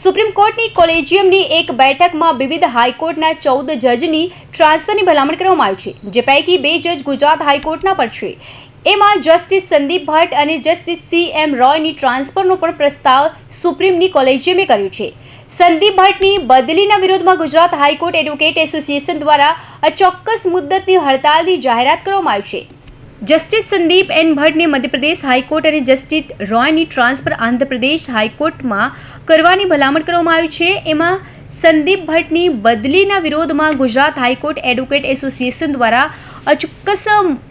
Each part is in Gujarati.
સુપ્રીમ કોર્ટની કોલેજિયમની એક બેઠકમાં વિવિધ હાઈકોર્ટના ચૌદ જજની ટ્રાન્સફરની ભલામણ કરવામાં આવી છે, જે પૈકી બે જજ ગુજરાત હાઈકોર્ટના પર છે. એમાં જસ્ટિસ સંદીપ ભટ્ટ અને જસ્ટિસ સી એમ રોયની ટ્રાન્સફરનો પણ પ્રસ્તાવ સુપ્રીમની કોલેજિયમે કર્યો છે. સંદીપ ભટ્ટની બદલીના વિરોધમાં ગુજરાત હાઈકોર્ટ એડવોકેટ એસોસિએશન દ્વારા અચોક્કસ મુદ્દતની હડતાલની જાહેરાત કરવામાં આવી છે. જસ્ટિસ સંદીપ એન ભટ્ટને મધ્યપ્રદેશ હાઈકોર્ટ અને જસ્ટિસ રોયની ટ્રાન્સફર આંધ્રપ્રદેશ હાઈકોર્ટમાં કરવાની ભલામણ કરવામાં આવી છે. એમાં સંદીપ ભટ્ટની બદલીના વિરોધમાં ગુજરાત હાઈકોર્ટ એડવોકેટ એસોસિએશન દ્વારા અચોક્કસ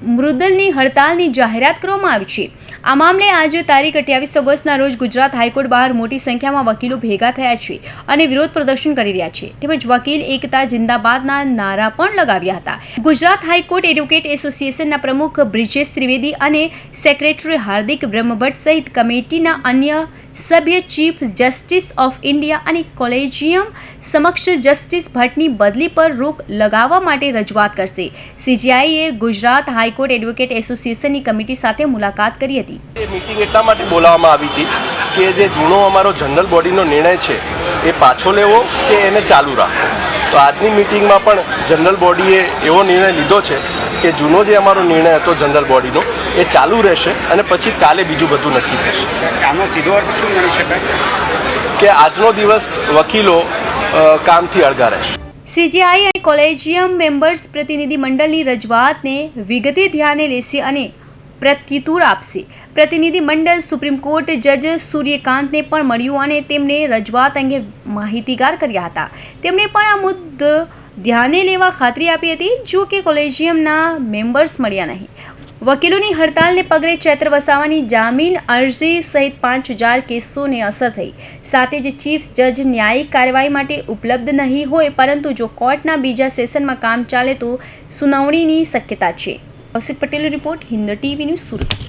મૃદલની હડતાલની જાહેરાત કરવામાં આવી છે. આ મામલે આજે તારીખ અઠ્યાવીસ ઓગસ્ટના રોજ ગુજરાત હાઈકોર્ટ બહાર મોટી સંખ્યામાં વકીલો ભેગા થયા છે અને વિરોધ પ્રદર્શન કરી રહ્યા છે. તેમજ વકીલ એકતા જિંદાબાદના નારા પણ લગાવ્યા હતા. ગુજરાત હાઈકોર્ટ એડવોકેટ એસોસિએશનના પ્રમુખ બ્રિજેશ ત્રિવેદી અને સેક્રેટરી હાર્દિક બ્રહ્મભટ્ટ સહિત કમિટીના અન્ય સભ્ય ચીફ જસ્ટિસ ઓફ ઇન્ડિયા અને કોલેજિયમ સમક્ષ જસ્ટિસ ભટ્ટની બદલી પર રોક લગાવવા માટે રજૂઆત કરશે. સીજીઆઈએ ગુજરાત હાઈકોર્ટ એડવોકેટ એસોસિએશનની કમિટી સાથે મુલાકાત કરી હતી. એ મિટિંગ એટલા માટે બોલાવવામાં આવી હતી કે જે જૂનો અમારો જનરલ બોડીનો નિર્ણય છે એ પાછો લેવો કે એને ચાલુ રાખવો. તો આજની મિટિંગમાં પણ જનરલ બોડીએ એવો નિર્ણય લીધો છે કે જૂનો જે અમારો નિર્ણય હતો જનરલ બોડીનો એ ચાલુ રહેશે અને પછી કાલે બીજું બધું નક્કી થશે. આનો સીધો અર્થ શું ગણી શકાય? કે આજનો દિવસ વકીલો કામથી અળગા રહેશે. સીજીઆઈ અને કોલેજિયમ મેમ્બર્સ પ્રતિનિધિ મંડળની રજૂઆતને વિગતે ધ્યાને લેશે અને પ્રત્યુત્તર આપશે. પ્રતિનિધિ મંડળ સુપ્રીમ કોર્ટ જજ સૂર્યકાંતને પણ મળ્યું અને તેમને રજૂઆત અંગે માહિતીગાર કર્યા હતા. તેમણે પણ આ મુદ્દો ધ્યાને લેવા ખાતરી આપી હતી, જો કે કોલેજિયમના મેમ્બર્સ મળ્યા નહીં. વકીલોની હડતાલને પગલે ચૈત્ર વસાવાની જામીન અરજી સહિત પાંચ હજાર કેસોને અસર થઈ. સાથે જ ચીફ જજ ન્યાયિક કાર્યવાહી માટે ઉપલબ્ધ નહીં હોય, પરંતુ જો કોર્ટના બીજા સેશનમાં કામ ચાલે તો સુનાવણીની શક્યતા છે. કૌશિક પટેલનો report Hind TV news Surat.